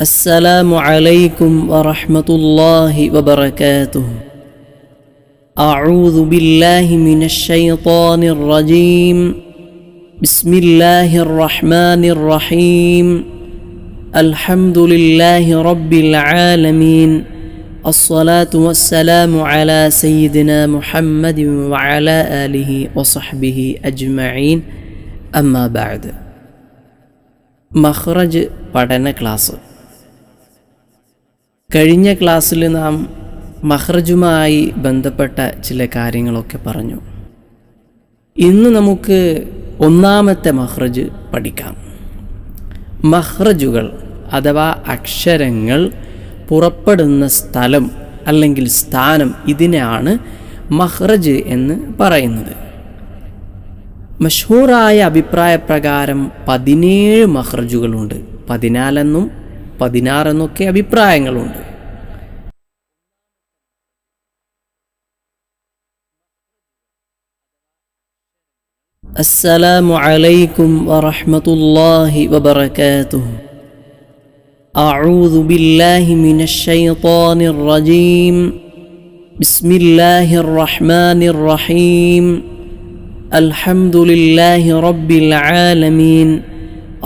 السلام عليكم ورحمة الله وبركاته أعوذ بالله من الشيطان الرجيم بسم الله الرحمن الرحيم الحمد لله رب العالمين الصلاة والسلام على سيدنا محمد وعلى آله وصحبه أجمعين أما بعد മഹ്റജ് പഠന ക്ലാസ് കഴിഞ്ഞ ക്ലാസ്സിൽ നാം മഹ്റജുമായി ബന്ധപ്പെട്ട ചില കാര്യങ്ങളൊക്കെ പറഞ്ഞു. ഇന്ന് നമുക്ക് ഒന്നാമത്തെ മഹ്റജ് പഠിക്കാം. മഹ്റജുകൾ അഥവാ അക്ഷരങ്ങൾ പുറപ്പെടുന്ന സ്ഥലം അല്ലെങ്കിൽ സ്ഥാനം ഇതിനെയാണ് മഹ്റജ് എന്ന് പറയുന്നത്. മഷൂറായ അഭിപ്രായപ്രകാരം പതിനേഴ് മഹ്റജുകളുണ്ട്. പതിനാലെന്നും പതിനാറെന്നൊക്കെ അഭിപ്രായങ്ങളുണ്ട് السلام عليكم ورحمة الله وبركاته أعوذ بالله من الشيطان الرجيم بسم الله الرحمن الرحيم الحمد لله رب العالمين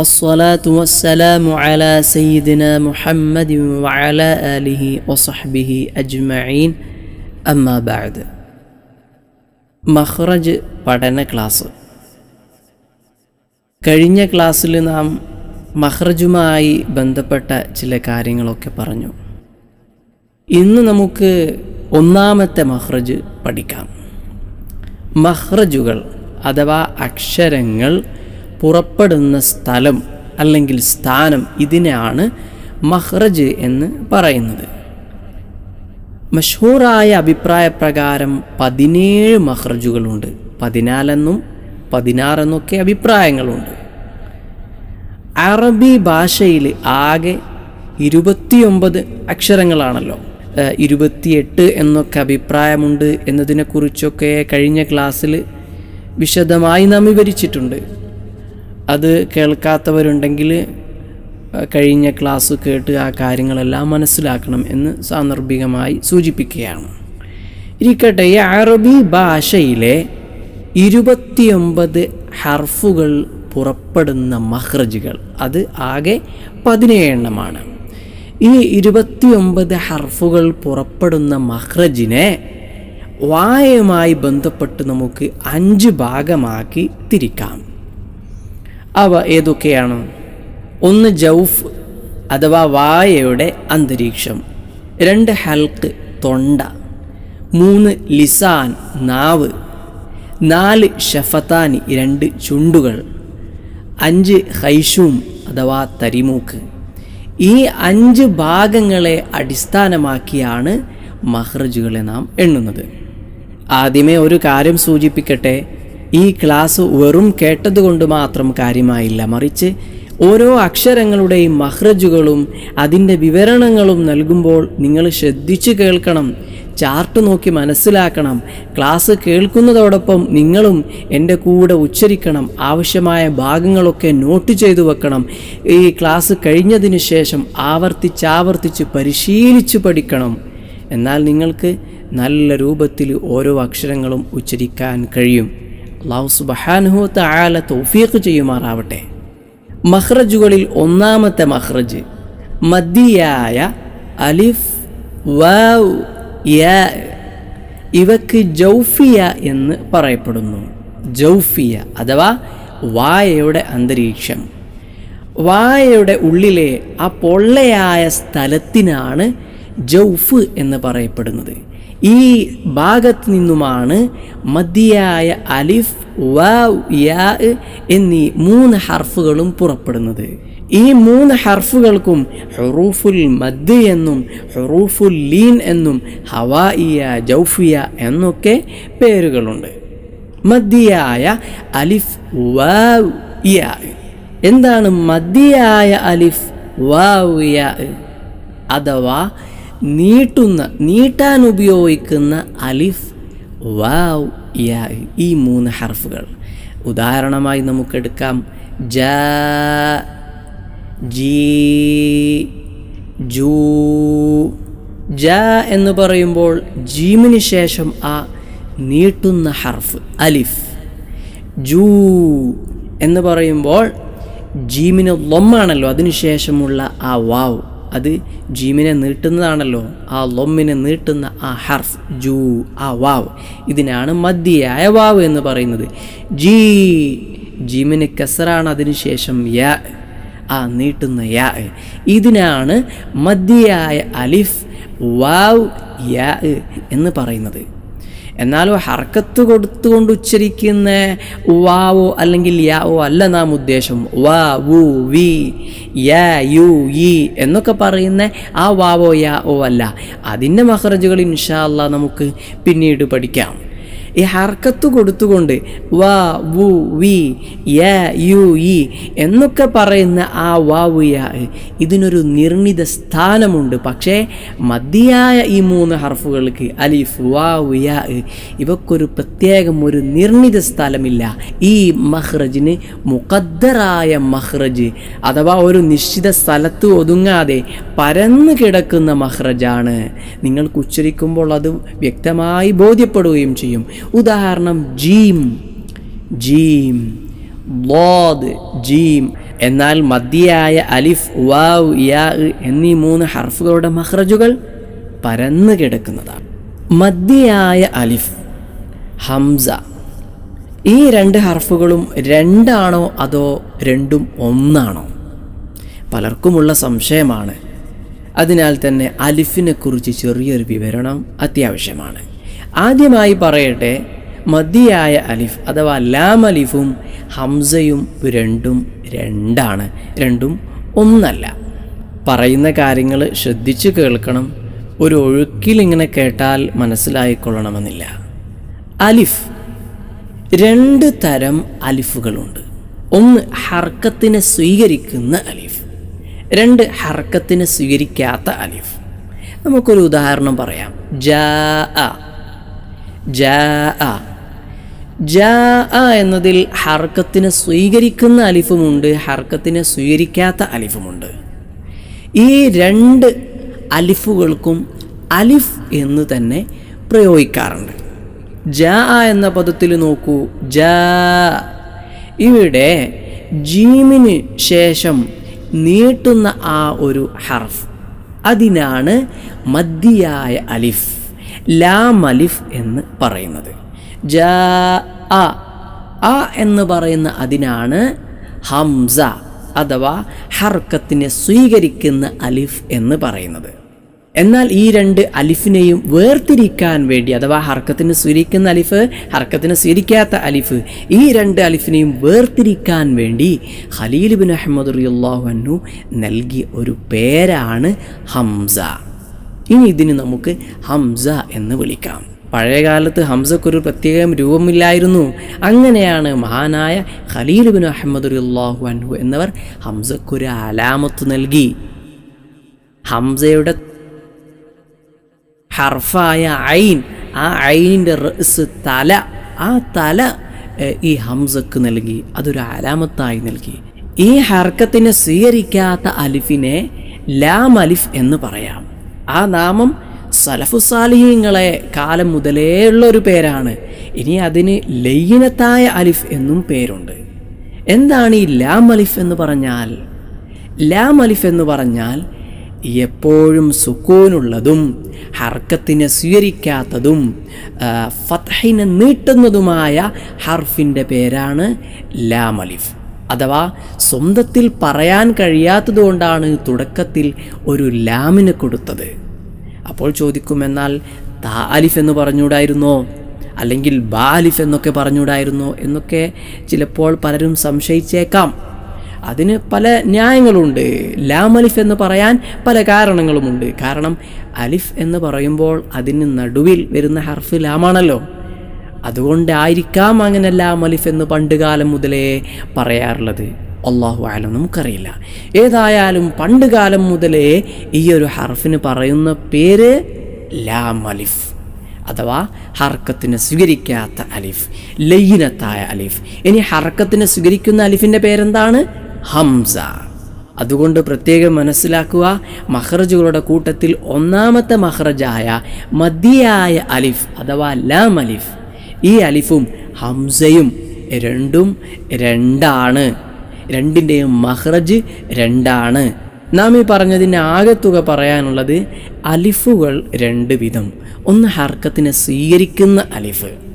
الصلاة والسلام على سيدنا محمد وعلى آله وصحبه أجمعين أما بعد മഹ്റജ് പഠന ക്ലാസ് കഴിഞ്ഞ ക്ലാസ്സിൽ നാം മഹ്റജുമായി ബന്ധപ്പെട്ട ചില കാര്യങ്ങളൊക്കെ പറഞ്ഞു ഇന്ന് നമുക്ക് ഒന്നാമത്തെ മഹ്റജ് പഠിക്കാം മഹ്റജുകൾ അഥവാ അക്ഷരങ്ങൾ പുറപ്പെടുന്ന സ്ഥലം അല്ലെങ്കിൽ സ്ഥാനം ഇതിനെയാണ് മഹ്റജ് എന്ന് പറയുന്നത്. മഷൂറായ അഭിപ്രായപ്രകാരം പതിനേഴ് മഹ്റജുകളുണ്ട് പതിനാലെന്നും പതിനാറെന്നൊക്കെ അഭിപ്രായങ്ങളുണ്ട്. അറബി ഭാഷയിൽ ആകെ ഇരുപത്തിയൊമ്പത് അക്ഷരങ്ങളാണല്ലോ. ഇരുപത്തിയെട്ട് എന്നൊക്കെ അഭിപ്രായമുണ്ട് എന്നതിനെക്കുറിച്ചൊക്കെ കഴിഞ്ഞ ക്ലാസ്സിൽ വിശദമായി നാം വിവരിച്ചിട്ടുണ്ട്. അത് കേൾക്കാത്തവരുണ്ടെങ്കിൽ കഴിഞ്ഞ ക്ലാസ് കേട്ട് ആ കാര്യങ്ങളെല്ലാം മനസ്സിലാക്കണം എന്ന് സാന്ദർഭികമായി സൂചിപ്പിക്കുകയാണ്. ഇരിക്കട്ടെ ഈ അറബി ഭാഷയിലെ ഇരുപത്തിയൊമ്പത് ഹർഫുകൾ പുറപ്പെടുന്ന മഹ്റജുകൾ അത് ആകെ പതിനേഴെണ്ണമാണ്. ഈ ഇരുപത്തിയൊമ്പത് ഹർഫുകൾ പുറപ്പെടുന്ന മഹ്റജിനെ വായയുമായി ബന്ധപ്പെട്ട് നമുക്ക് അഞ്ച് ഭാഗമാക്കി തിരിക്കാം. അവ ഏതൊക്കെയാണ്? ഒന്ന് ജൗഫ് അഥവാ വായയുടെ അന്തരീക്ഷം രണ്ട് ഹൽക്ക് തൊണ്ട മൂന്ന് ലിസാൻ നാവ് നാല് ഷഫത്താനി രണ്ട് ചുണ്ടുകൾ അഞ്ച് ഹൈഷൂം അഥവാ തരിമൂക്ക്. ഈ അഞ്ച് ഭാഗങ്ങളെ അടിസ്ഥാനമാക്കിയാണ് മഹ്റജുകളെ നാം എണ്ണുന്നത്. ആദ്യമേ ഒരു കാര്യം സൂചിപ്പിക്കട്ടെ. ഈ ക്ലാസ് വെറും കേട്ടതുകൊണ്ട് മാത്രം കാര്യമായില്ല. മറിച്ച് ഓരോ അക്ഷരങ്ങളുടെയും മഹ്രജുകളും അതിന്റെ വിവരണങ്ങളും നൽകുമ്പോൾ നിങ്ങൾ ശ്രദ്ധിച്ചു കേൾക്കണം ചാർട്ട് നോക്കി മനസ്സിലാക്കണം ക്ലാസ് കേൾക്കുന്നതോടൊപ്പം നിങ്ങളും എന്റെ കൂടെ ഉച്ചരിക്കണം ആവശ്യമായ ഭാഗങ്ങളൊക്കെ നോട്ട് ചെയ്തു വെക്കണം ഈ ക്ലാസ് കഴിഞ്ഞതിന് ശേഷം ആവർത്തിച്ചാവർത്തിച്ച് പരിശീലിച്ച് പഠിക്കണം. എന്നാൽ നിങ്ങൾക്ക് നല്ല രൂപത്തിൽ ഓരോ അക്ഷരങ്ങളും ഉച്ചരിക്കാൻ കഴിയും. അള്ളാഹു സുബഹാനുഹു താല തൗഫീഖ് ചെയ്യുമാറാവട്ടെ. മഹ്റജുകളിൽ ഒന്നാമത്തെ മഹ്റജ് മദ്ദിയായ അലിഫ് വാവ് യാ ഇവക്ക് ജൗഫിയ എന്ന് പറയപ്പെടുന്നു. ജൗഫിയ അഥവാ വായയുടെ അന്തരീക്ഷം. വായയുടെ ഉള്ളിലെ ആ പൊള്ളയായ സ്ഥലത്തിനാണ് ജൗഫ് എന്ന് പറയപ്പെടുന്നത്. ഈ ഭാഗത്ത് നിന്നുമാണ് മദ്യയായ അലിഫ് വാവ് യാ എന്നീ മൂന്ന് ഹർഫുകളും പുറപ്പെടുന്നത്. ഈ മൂന്ന് ഹർഫുകൾക്കും ഹുറൂഫുൽ മദ് എന്നും ഹുറൂഫുൽ ലീൻ എന്നും ഹവായിയ ജൗഫിയ എന്നൊക്കെ പേരുകളുണ്ട്. മദ്യയായ അലിഫ് വാവ് യാ. എന്താണ് മദ്യയായ അലിഫ് വാവ് യാ? അഥവാ നീട്ടുന്ന നീട്ടാൻ ഉപയോഗിക്കുന്ന അലിഫ് വാവ് ഈ മൂന്ന് ഹർഫുകൾ. ഉദാഹരണമായി നമുക്കെടുക്കാം. ജ ജീ ജൂ ജ എന്ന് പറയുമ്പോൾ ജീമിന് ശേഷം ആ നീട്ടുന്ന ഹർഫ് അലിഫ്. ജൂ എന്ന് പറയുമ്പോൾ ജീമിന് ലൊമ്മാണല്ലോ അതിനുശേഷമുള്ള ആ വാവ്. അത് ജീമിനെ നീട്ടുന്നതാണല്ലോ. ആ ലൊമ്മിനെ നീട്ടുന്ന ആ ഹർഫ് ജൂ ആ വാവ്. ഇതിനാണ് മദ്യയായ വാവ് എന്ന് പറയുന്നത്. ജീ ജീമിന് കസറാണ് അതിനുശേഷം യാ ആ നീട്ടുന്ന യാ. ഇതിനാണ് മദ്യയായ അലിഫ് വാവ് യാ എന്ന് പറയുന്നത്. എന്നാലോ ഹർക്കത്ത് കൊടുത്തുകൊണ്ട് ഉച്ചരിക്കുന്ന വാവോ അല്ലെങ്കിൽ യാവോ അല്ല നാം ഉദ്ദേശം. വാ വു വി യാ യു ഇ എന്നൊക്കെ പറയുന്ന ആ വാവോ യാ ഓ അല്ല. അതിന്റെ മഹറജുകൾ ഇൻഷാ അല്ലാ നമുക്ക് പിന്നീട് പഠിക്കാം. ഈ ഹർക്കത്ത് കൊടുത്തുകൊണ്ട് വാ വു വി യ യു ഇ എന്നൊക്കെ പറയുന്ന ആ വാവു ഇതിനൊരു നിർണിത സ്ഥാനമുണ്ട്. പക്ഷേ മതിയായ ഈ മൂന്ന് ഹർഫുകൾക്ക് അലിഫ് വാവു ഇവക്കൊരു പ്രത്യേകം ഒരു നിർണിത സ്ഥലമില്ല. ഈ മഹ്റജിന് മുഖദ്ദറായ മഹ്റജ് അഥവാ ഒരു നിശ്ചിത സ്ഥലത്ത് ഒതുങ്ങാതെ പരന്നു കിടക്കുന്ന മഹ്റജാണ് നിങ്ങൾക്ക് ഉച്ചരിക്കുമ്പോൾ അത് വ്യക്തമായി ബോധ്യപ്പെടുകയും ചെയ്യും. ഉദാഹരണം ജീം. ജീം. ലോദ് ജീം. എന്നാൽ മദ്യയായ അലിഫ് വാവ് യാ എന്നീ മൂന്ന് ഹർഫുകളുടെ മഹ്റജുകൾ പരന്നു കിടക്കുന്നതാണ്. മദ്യയായ അലിഫ് ഹംസ ഈ രണ്ട് ഹർഫുകളും രണ്ടാണോ അതോ രണ്ടും ഒന്നാണോ? പലർക്കുമുള്ള സംശയമാണ്. അതിനാൽ തന്നെ അലിഫിനെക്കുറിച്ച് ചെറിയൊരു വിവരണം അത്യാവശ്യമാണ്. ആദ്യമായി പറയട്ടെ മതിയായ അലിഫ് അഥവാ ലാം അലിഫും ഹംസയും രണ്ടും രണ്ടാണ് രണ്ടും ഒന്നല്ല. പറയുന്ന കാര്യങ്ങൾ ശ്രദ്ധിച്ചു കേൾക്കണം ഒരു ഒഴുക്കിൽ ഇങ്ങനെ കേട്ടാൽ മനസ്സിലായിക്കൊള്ളണമെന്നില്ല. അലിഫ് രണ്ട് തരം അലിഫുകളുണ്ട്. ഒന്ന് ഹർക്കത്തിനെ സ്വീകരിക്കുന്ന അലിഫ് രണ്ട് ഹർക്കത്തിനെ സ്വീകരിക്കാത്ത അലിഫ്. നമുക്കൊരു ഉദാഹരണം പറയാം. ജാ ജാ. ജാ എന്നതിൽ ഹർക്കത്തിനെ സ്വീകരിക്കുന്ന അലിഫുമുണ്ട് ഹർക്കത്തിനെ സ്വീകരിക്കാത്ത അലിഫുമുണ്ട്. ഈ രണ്ട് അലിഫുകൾക്കും അലിഫ് എന്ന് തന്നെ പ്രയോഗിക്കാറുണ്ട്. ജാ എന്ന പദത്തിൽ നോക്കൂ. ജാ. ഇവിടെ ജീമിന് ശേഷം നീട്ടുന്ന ആ ഒരു ഹർഫ് അതിനാണ് മദ്യയായ അലിഫ്. ലാം എന്ന് പറയുന്നത്. ജ അ അ എന്ന് പറയുന്ന അതിനാണ് ഹംസ അഥവാ ഹർക്കത്തിനെ സ്വീകരിക്കുന്ന അലിഫ് എന്ന് പറയുന്നത്. എന്നാൽ ഈ രണ്ട് അലിഫിനെയും വേർതിരിക്കാൻ വേണ്ടി അഥവാ ഹർക്കത്തിന് സ്വീകരിക്കുന്ന അലിഫ് ഹർക്കത്തിന് സ്വീകരിക്കാത്ത അലിഫ് ഈ രണ്ട് അലിഫിനെയും വേർതിരിക്കാൻ വേണ്ടി ഖലീൽ ബിൻ അഹമ്മദ് റിയുള്ളാഹു നൽകിയ ഒരു പേരാണ് ഹംസ. ഇനി ഇതിന് നമുക്ക് ഹംസ എന്ന് വിളിക്കാം. പഴയകാലത്ത് ഹംസക്കൊരു പ്രത്യേകം രൂപമില്ലായിരുന്നു. അങ്ങനെയാണ് മഹാനായ ഖലീൽ ബിൻ അഹമ്മദ് അള്ളാഹു അൻഹു എന്നവർ ഹംസക്കൊരു അലാമത്ത് നൽകി. ഹംസയുടെ ഹർഫായ ഐൻ ആ ഐനിന്റെ റസ് തല ആ തല ഈ ഹംസക്ക് നൽകി. അതൊരു അലാമത്തായി നൽകി. ഈ ഹർക്കത്തിനെ സ്വീകരിക്കാത്ത അലിഫിനെ ലാം അലിഫ് എന്ന് പറയാം. ആ നാമം സലഫുസാലിഹീങ്ങളെ കാലം മുതലേ ഉള്ള ഒരു പേരാണ്. ഇനി അതിന് ലയ്യനത്തായ അലിഫ് എന്നും പേരുണ്ട്. എന്താണ് ഈ ലാം അലിഫ് എന്ന് പറഞ്ഞാൽ? ലാം അലിഫ് എന്ന് പറഞ്ഞാൽ എപ്പോഴും സുക്കൂനുള്ളതും ഹർക്കത്തിനെ സ്വീകരിക്കാത്തതും ഫത്ഹിനെ നീട്ടുന്നതുമായ ഹർഫിന്റെ പേരാണ് ലാം അലിഫ്. അഥവാ സ്വന്തത്തിൽ പറയാൻ കഴിയാത്തതുകൊണ്ടാണ് തുടക്കത്തിൽ ഒരു ലാമിന് കൊടുത്തത്. അപ്പോൾ ചോദിക്കുമെന്നാൽ താലിഫ് എന്ന് പറഞ്ഞുകൂടായിരുന്നോ? അല്ലെങ്കിൽ ബാലിഫ് എന്നൊക്കെ പറഞ്ഞുകൂടായിരുന്നോ? എന്നൊക്കെ ചിലപ്പോൾ പലരും സംശയിച്ചേക്കാം. അതിന് പല ന്യായങ്ങളുണ്ട്. ലാം അലിഫ് എന്ന് പറയാൻ പല കാരണങ്ങളുമുണ്ട്. കാരണം അലിഫ് എന്ന് പറയുമ്പോൾ അതിന് നടുവിൽ വരുന്ന ഹർഫ് ലാമാണല്ലോ. അതുകൊണ്ടായിരിക്കാം അങ്ങനെ ലാം അലിഫ് എന്ന് പണ്ടുകാലം മുതലേ പറയാറുള്ളത്. അള്ളാഹു ആലം നമുക്കറിയില്ല. ഏതായാലും പണ്ട് കാലം മുതലേ ഈ ഒരു ഹർഫിന് പറയുന്ന പേര് ലാ അലിഫ് അഥവാ ഹർക്കത്തിന് സ്വീകരിക്കാത്ത അലിഫ് ലയ്യനത്തായ അലിഫ്. ഇനി ഹർക്കത്തിന് സ്വീകരിക്കുന്ന അലിഫിന്റെ പേരെന്താണ്? ഹംസ. അതുകൊണ്ട് പ്രത്യേകം മനസ്സിലാക്കുക മഹ്റജുകളുടെ കൂട്ടത്തിൽ ഒന്നാമത്തെ മഹ്റജായ മദ്യയായ അലിഫ് അഥവാ ലാം അലിഫ് ഈ അലിഫും ഹംസയും രണ്ടും രണ്ടാണ്. രണ്ടിന്റെയും മഹ്റജ് രണ്ടാണ്. നാം ഈ പറഞ്ഞതിന്റെ ആകെത്തുക പറയാനുള്ളത് അലിഫുകൾ രണ്ട് വിധം. ഒന്ന് ഹർക്കത്തിനെ സ്വീകരിക്കുന്ന അലിഫ്.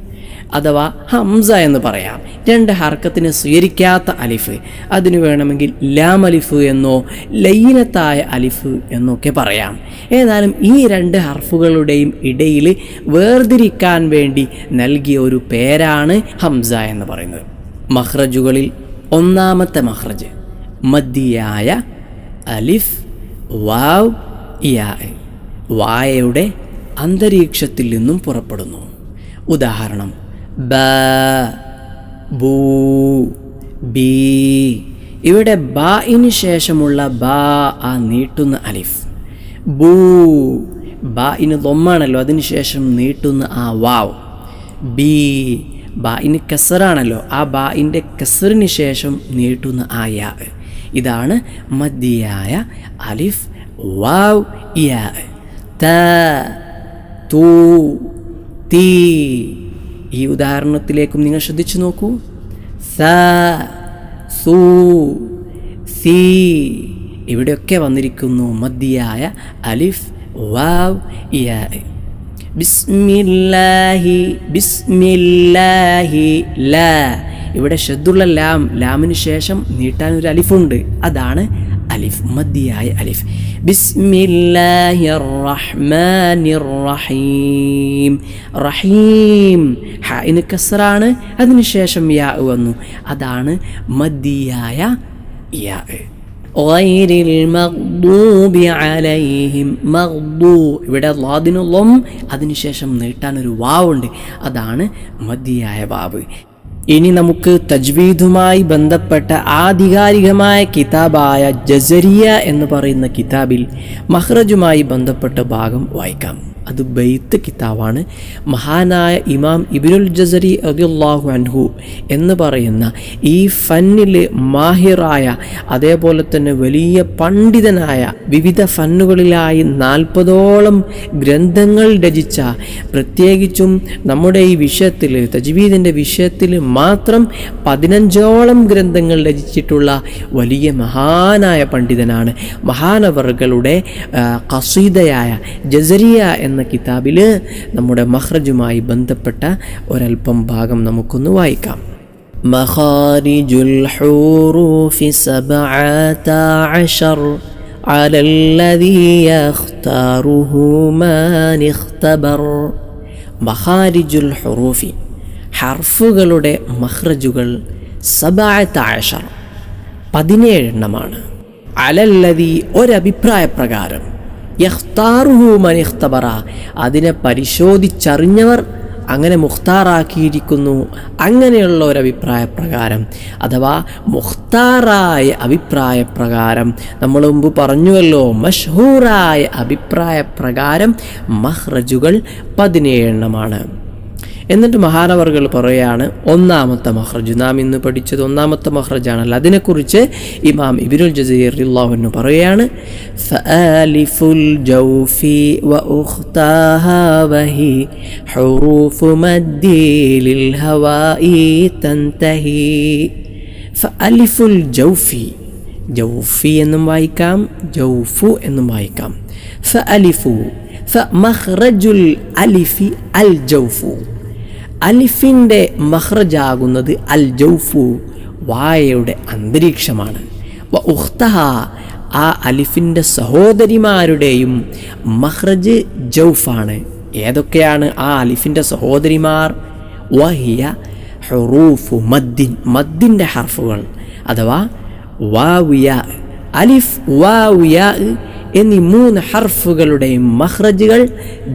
അഥവാ ഹംസ എന്ന് പറയാം. രണ്ട് ഹർക്കത്തിന് സ്വീകരിക്കാത്ത അലിഫ് അതിന് വേണമെങ്കിൽ ലാം അലിഫ് എന്നോ ലൈനത്തായ അലിഫ് എന്നൊക്കെ പറയാം. ഏതായാലും ഈ രണ്ട് ഹർഫുകളുടെയും ഇടയിൽ വേർതിരിക്കാൻ വേണ്ടി നൽകിയ ഒരു പേരാണ് ഹംസ എന്ന് പറയുന്നത്. മഹ്റജുകളിൽ ഒന്നാമത്തെ മഹ്റജ് മദ്ദിയായ അലിഫ് വാവ് യാ വായയുടെ അന്തരീക്ഷത്തിൽ നിന്നും പുറപ്പെടുന്നു. ഉദാഹരണം ബ ബൂ ബി ഇവിടെ ബായിന് ശേഷമുള്ള ബാ ആ നീട്ടുന്ന അലിഫ്. ബൂ ബായിന് തൊമ്മാണല്ലോ അതിന് ശേഷം നീട്ടുന്ന ആ വാവ്. ബി ബായിന് കസറാണല്ലോ ആ ബായിന്റെ കസറിന് ശേഷം നീട്ടുന്ന ആ യാ. ഇതാണ് മദ്യയായ അലിഫ് വാവ് യാ. ത തൂ തീ. ഈ ഉദാഹരണത്തിലേക്കും നിങ്ങൾ ശ്രദ്ധിച്ചു നോക്കൂ. സ സൂ സി ഇവിടെയൊക്കെ വന്നിരിക്കുന്നു മദ്യയായ അലിഫ് വാവ് ബിസ്മില്ലാഹി ബിസ്മില്ലാഹി ലാ. ഇവിടെ ഷദ്ദുള്ള ലാം ലാമിന് ശേഷം നീട്ടാൻ ഒരു അലിഫുണ്ട്. അതാണ് അലിഫ് മദ്യയായ അലിഫ്. ബിസ്മില്ലാഹി റഹ്മാനിർ റഹീം റഹീം ഹായിന് കസറാണ് അതിനുശേഷം യാ വന്നു അതാണ് മദ്യയായ യാ غير المغضوب عليهم മഗ്ദൂ ഇവിടെ ലാദിനു ലൊം അതിനുശേഷം നീട്ടാൻ ഒരു വാവുണ്ട് അതാണ് മദ്യയായ വാവ് ഇനി നമുക്ക് തജ്വീദുമായി ബന്ധപ്പെട്ട ആധികാരികമായ കിതാബായ ജസരിയ എന്ന് പറയുന്ന കിതാബിൽ മഹ്റജുമായി ബന്ധപ്പെട്ട ഭാഗം വായിക്കാം. അത് ബെയ്ത്ത് കിതാബാണ്. മഹാനായ ഇമാം ഇബിനുൽ ജസരി അദിയുല്ലാഹു അൻഹു എന്ന് പറയുന്ന ഈ ഫന്നിൽ മാഹിറായ അതേപോലെ തന്നെ വലിയ പണ്ഡിതനായ വിവിധ ഫന്നുകളിലായി നാൽപ്പതോളം ഗ്രന്ഥങ്ങൾ രചിച്ച പ്രത്യേകിച്ചും നമ്മുടെ ഈ വിഷയത്തിൽ തജ്വീദിന്റെ വിഷയത്തിൽ മാത്രം പതിനഞ്ചോളം ഗ്രന്ഥങ്ങൾ രചിച്ചിട്ടുള്ള വലിയ മഹാനായ പണ്ഡിതനാണ് മഹാനവറുകളുടെ കസീദയായ ജസരിയ എന്ന കിതാബിൽ നമ്മുടെ മഹ്റജുമായി ബന്ധപ്പെട്ട ഒരൽപ്പം ഭാഗം നമുക്കൊന്ന് വായിക്കാം مخارج الحروف سبعة عشر على الذي يختاره من اختبر മഖാരിജുൽ ഹുറൂഫി ഹർഫുകളുടെ മഹ്റജുകൾ സബായത്താഴ്ഷ പതിനേഴെണ്ണമാണ്. അലല്ലതി ഒരഭിപ്രായ പ്രകാരം യഖ്താറുഹു മനിഖ്തബറ അതിനെ പരിശോധിച്ചറിഞ്ഞവർ അങ്ങനെ മുഖ്താറാക്കിയിരിക്കുന്നു അങ്ങനെയുള്ള ഒരു അഭിപ്രായ പ്രകാരം അഥവാ മുഖ്താറായ അഭിപ്രായ പ്രകാരം നമ്മൾ മുമ്പ് പറഞ്ഞുവല്ലോ മഷ്ഹൂറായ അഭിപ്രായ പ്രകാരം മഹ്റജുകൾ പതിനേഴെണ്ണമാണ്. എന്നിട്ട് മഹാനവറുകൾ പറയുകയാണ് ഒന്നാമത്തെ മഹ്റജ്. നാം ഇന്ന് പഠിച്ചത് ഒന്നാമത്തെ മഹ്റജാണല്ലോ. അതിനെക്കുറിച്ച് ഇമാം ഇബിനുൽ ജസീർ പറയുകയാണ് ജൗഫി വഹി ഹുറൂഫു ലിൽ എന്നും വായിക്കാം ജൗഫു എന്നും വായിക്കാം. ഫഅലിഫു ഫമഖ്റജുൽ അലിഫി അൽ ജൗഫു. അലിഫിന്റെ മഹ്റജാകുന്നത് അൽ ജൗഫു വായയുടെ അന്തരീക്ഷമാണ്. വ ഉഖ്തഹ ആ അലിഫിന്റെ സഹോദരിമാരുടെയും മഹ്റജ് ജൗഫാണ്. ഏതൊക്കെയാണ് ആ അലിഫിന്റെ സഹോദരിമാർ? വഹിയ ഹുറൂഫു മദ്ദിൻ മദ്ദിന്റെ ഹർഫുകൾ അഥവാ വാവിയ അലിഫ് വാവിയ എന്നീ മൂന്ന് ഹർഫുകളുടെയും മഹ്റജുകൾ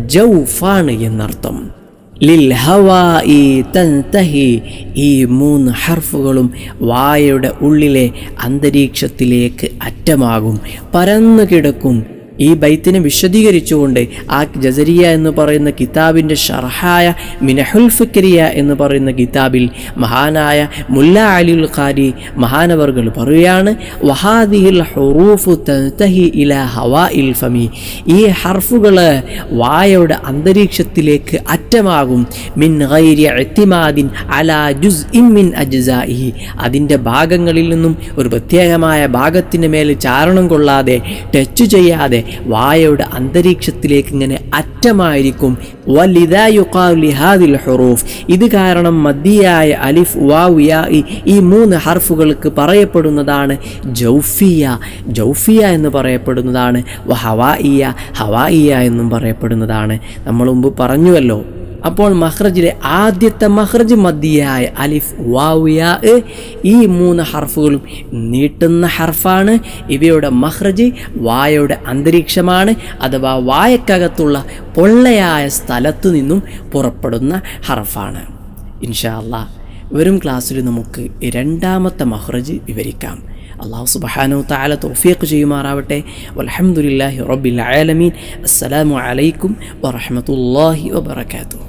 ജൗഫാണ് എന്നർത്ഥം. ലിൽ തൻ തൻതഹി. ഈ മൂന്ന് ഹർഫുകളും വായയുടെ ഉള്ളിലെ അന്തരീക്ഷത്തിലേക്ക് അറ്റമാകും. പരന്നു കിടക്കും ഈ ബൈത്തിനെ വിശദീകരിച്ചുകൊണ്ട് ആ ജസരിയ എന്ന് പറയുന്ന കിതാബിന്റെ ഷർഹായ മിനഹുൽ ഫിക്രിയ എന്ന് പറയുന്ന കിതാബിൽ മഹാനായ മുല്ല അലിൽ ഖാരി മഹാനവർകൾ പറയുകയാണ് വഹാദിഹിൽ ഹുറൂഫു തഹി ഇല ഹവാ ഇൽ ഫമി. ഈ ഹർഫുകൾ വായയുടെ അന്തരീക്ഷത്തിലേക്ക് അറ്റമാകും. മിൻ ഗൈരി എത്തിമാദിൻ അല ജുസ് ഇൻ മിൻ അജ്സാഇഹി. അതിന്റെ ഭാഗങ്ങളിൽ നിന്നും ഒരു പ്രത്യേകമായ ഭാഗത്തിന് മേൽ ചാരണം കൊള്ളാതെ ടച്ച് ചെയ്യാതെ വായയുടെ അന്തരീക്ഷത്തിലേക്ക് ഇങ്ങനെ അറ്റമായിരിക്കും. ലിഹാദിൽ ഹുറൂഫ്. ഇത് കാരണം മദ്യയായ അലിഫ് ഈ മൂന്ന് ഹർഫുകൾക്ക് പറയപ്പെടുന്നതാണ് ജൗഫിയ. ജൗഫിയ എന്ന് പറയപ്പെടുന്നതാണ്. ഹവായിയ ഹവായിയ എന്നും പറയപ്പെടുന്നതാണ്. നമ്മൾ മുമ്പ് പറഞ്ഞുവല്ലോ അപ്പോൾ മഹ്റജിലെ ആദ്യത്തെ മഹ്റജ് മദ്യയായ അലിഫ് വാവിയ ഈ മൂന്ന് ഹർഫുകളും നീട്ടുന്ന ഹർഫാണ്. ഇവയുടെ മഹ്റജ് വായയുടെ അന്തരീക്ഷമാണ്. അഥവാ വായക്കകത്തുള്ള പൊള്ളയായ സ്ഥലത്തു നിന്നും പുറപ്പെടുന്ന ഹർഫാണ്. ഇൻഷാ അള്ളാഹ് വരും ക്ലാസ്സിൽ നമുക്ക് രണ്ടാമത്തെ മഹ്റജ് വിവരിക്കാം. അള്ളാഹു സുബഹാനു താല തൗഫീഖ് ചെയ്യുമാറാവട്ടെ വലഹമുല്ലാഹി റബ്ബിൽ ആലമീൻ അസ്സലാമു അലൈക്കും വറഹമത്തല്ലാഹി വബർക്കാത്തു